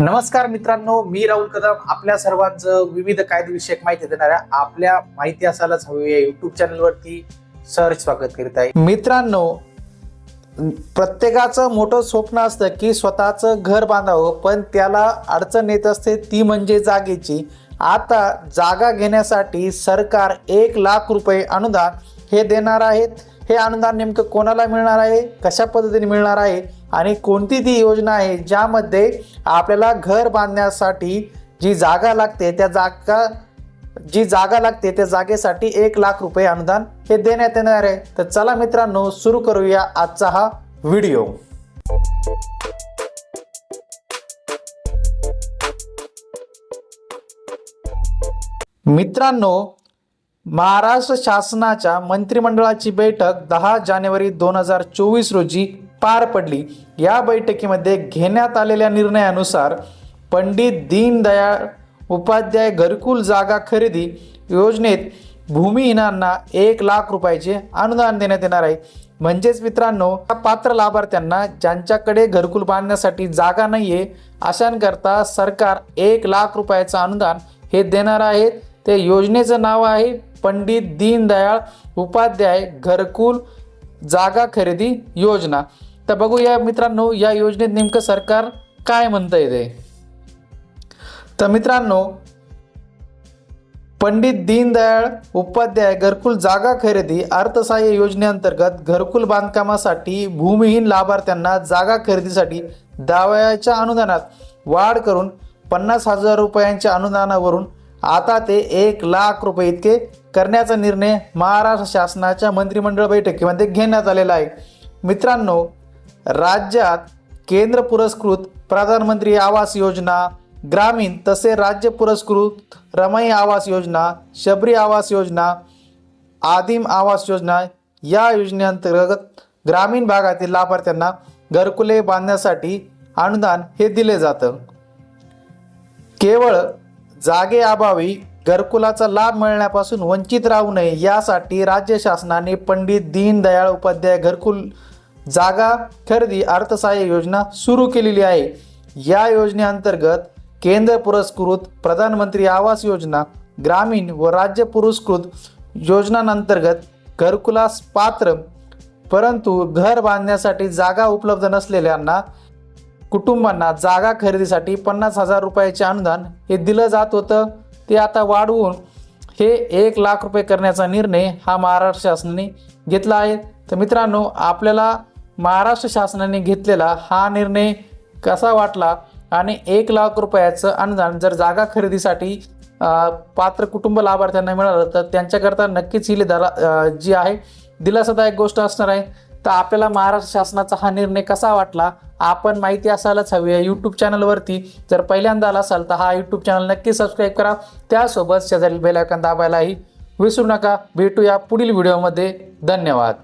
नमस्कार मित्रांनो मी राहुल कदम. आपल्या सर्वांचं विविध कायदेविषयक माहिती देणाऱ्या आपल्या माहिती असायलाच हवी या युट्यूब चॅनलवरती सर स्वागत करीत आहे. मित्रांनो प्रत्येकाचं मोठं स्वप्न असतं की स्वतःचं घर बांधावं पण त्याला अडचण येत असते ती म्हणजे जागेची. आता जागा घेण्यासाठी सरकार एक लाख रुपये अनुदान हे देणार आहेत. हे अनुदान नेमकं कोणाला मिळणार आहे? कशा पद्धतीने मिळणार आहे? आणि कोणती ती योजना आहे ज्यामध्ये आपल्याला घर बांधण्यासाठी जी जागा लागते त्या जागा जी जागा लागते त्या जागेसाठी एक लाख रुपये अनुदान हे देण्यात येणार आहे. तर चला मित्रांनो सुरू करूया आजचा हा व्हिडिओ. मित्रांनो महाराष्ट्र शासनाच्या मंत्रिमंडळाची बैठक दहा जानेवारी दोन हजार चोवीस रोजी पार पडली. या बैठकीमध्ये घेण्यात आलेल्या निर्णयानुसार पंडित दीनदयाळ उपाध्याय घरकुल जागा खरेदी योजनेत भूमिहीनांना एक लाख रुपयाचे अनुदान देण्यात येणार आहे. म्हणजेच मित्रांनो पात्र लाभार्थ्यांना ज्यांच्याकडे घरकुल बांधण्यासाठी जागा नाही आहे अशांकरता सरकार एक लाख रुपयाचं अनुदान हे देणार आहे. ते योजनेचं नाव आहे पंडित दीनदयाळ उपाध्याय घरकुल जागा खरेदी योजना. तर बघूया मित्रांनो या योजनेत नेमकं सरकार काय म्हणतं येते तर मित्रांनो पंडित दीनदयाळ उपाध्याय घरकुल जागा खरेदी अर्थसहाय्य योजनेअंतर्गत घरकुल बांधकामासाठी भूमिहीन लाभार्थ्यांना जागा खरेदीसाठी दाव्याच्या अनुदानात वाढ करून पन्नास हजार रुपयांच्या अनुदानावरून आता ते एक लाख रुपये इतके करण्याचा निर्णय महाराष्ट्र शासनाच्या मंत्रिमंडळ बैठकीमध्ये घेण्यात आलेला आहे. मित्रांनो राज्यात केंद्र पुरस्कृत प्रधानमंत्री आवास योजना ग्रामीण तसे राज्य पुरस्कृत रमई आवास योजना शबरी आवास योजना आदिम आवास योजना या योजनेअंतर्गत ग्रामीण भागातील लाभार्थ्यांना घरकुले बांधण्यासाठी अनुदान हे दिले जातं. केवळ जागेअभावी घरकुलाचा लाभ मिळण्यापासून वंचित राहू नये यासाठी राज्य शासनाने पंडित दीनदयाळ उपाध्याय घरकुल जागा खरेदी अर्थसहाय्य योजना सुरू केलेली आहे. या योजनेअंतर्गत केंद्र पुरस्कृत प्रधानमंत्री आवास योजना ग्रामीण व राज्य पुरस्कृत योजनांतर्गत घरकुलास पात्र परंतु घर बांधण्यासाठी जागा उपलब्ध नसलेल्यांना कुटुंबांना जागा खरेदीसाठी पन्नास हजार रुपयाचे अनुदान हे दिलं जात होतं. ते आता वाढवून हे एक लाख रुपये करण्याचा निर्णय हा महाराष्ट्र शासनाने घेतला आहे. तर मित्रांनो आपल्याला महाराष्ट्र शासनाने घेतलेला हा निर्णय कसा वाटला? आणि एक लाख रुपयाचं अनुदान जर जागा खरेदीसाठी पात्र कुटुंब लाभार्थ्यांना मिळालं तर त्यांच्याकरता नक्कीच ही दला जी आहे दिलासादायक गोष्ट असणार आहे. तर आपल्याला महाराष्ट्र शासनाचा हा निर्णय कसा वाटला? आपण माहिती असायलाच हवी आहे. यूट्यूब चॅनलवरती जर पहिल्यांदा आला असाल तर हा यूट्यूब चॅनल नक्की सबस्क्राईब करा. त्यासोबत शेजारील बेलायकन दाबायलाही विसरू नका. भेटूया पुढील व्हिडिओमध्ये धन्यवाद.